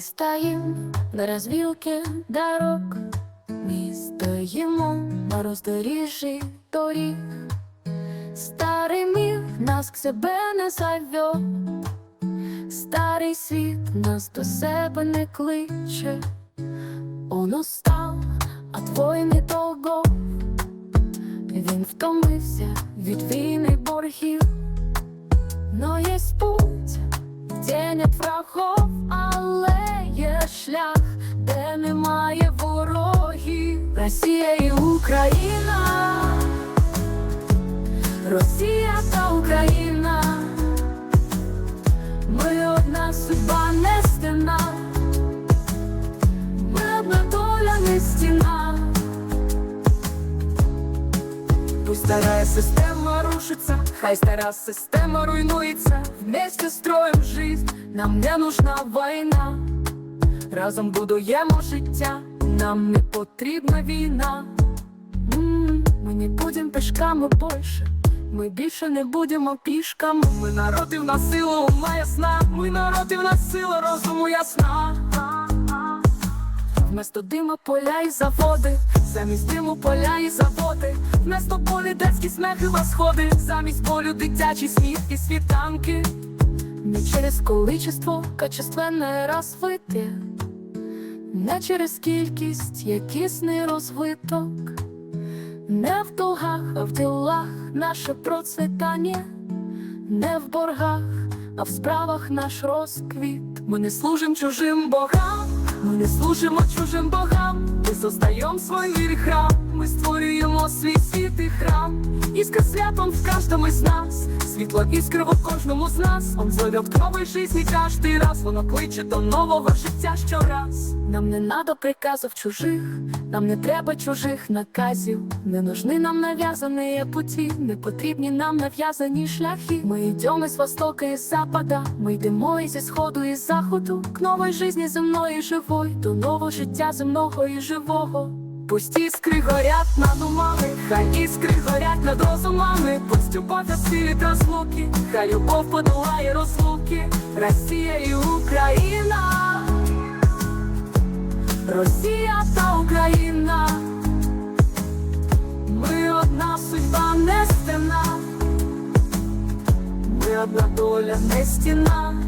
Стоим на развилке дорог, Мы стоїмо на роздоріжжі доріг. Старий міг нас к себе не зове, Старий світ нас до себе не кличе. Он устав, а твой недовго. Він втомився від війни боргів. Но есть путь, Росія і Україна, Росія та Україна, ми одна судьба не стіна, ми одна доля не стіна. Пусть старая система рушится, хай стара система руйнуется Вместе строим жизнь, нам не нужна війна Разом будуємо життя, нам не потрібна війна. Ми не будемо пішками більше Ми більше не будемо пішками. Ми народ і в нас сила ума ясна. Ми народ і в нас сила розуму ясна. Вместо дима поля і заводи, замість диму поля і заводи, Вместо болі детські смех і восходи, замість болю дитячий сміх і світанки. Не через количество качественне розвитие, не через кількість якісний розвиток, не в долгах, а в ділах наше процвітання, не в боргах, а в справах наш розквіт. Ми не служим чужим богам. Ми не служимо чужим богам, ми создаємо свій храм, ми створюємо свій світ і храм, іскра святом в кожному з нас, світло іскри в кожному з нас, Он зовет новой жизни каждый раз, воно кличе до нового життя щораз. Нам не надо приказів чужих, нам не треба чужих наказів, не нужны нам нав'язані путі, не потрібні нам нав'язані шляхи. Ми йдемо з востока і з запада, ми йдемо і зі сходу і з заходу, к новой жизни земної живой, до нового життя земного і живого. Пусть іскри горять умами, хай іскри горять над розумами, пусть любов засилить розлуки, хай любов подолає розлуки, Росія і Україна, Росія та Україна, ми одна судьба не стена, ми одна доля не стіна.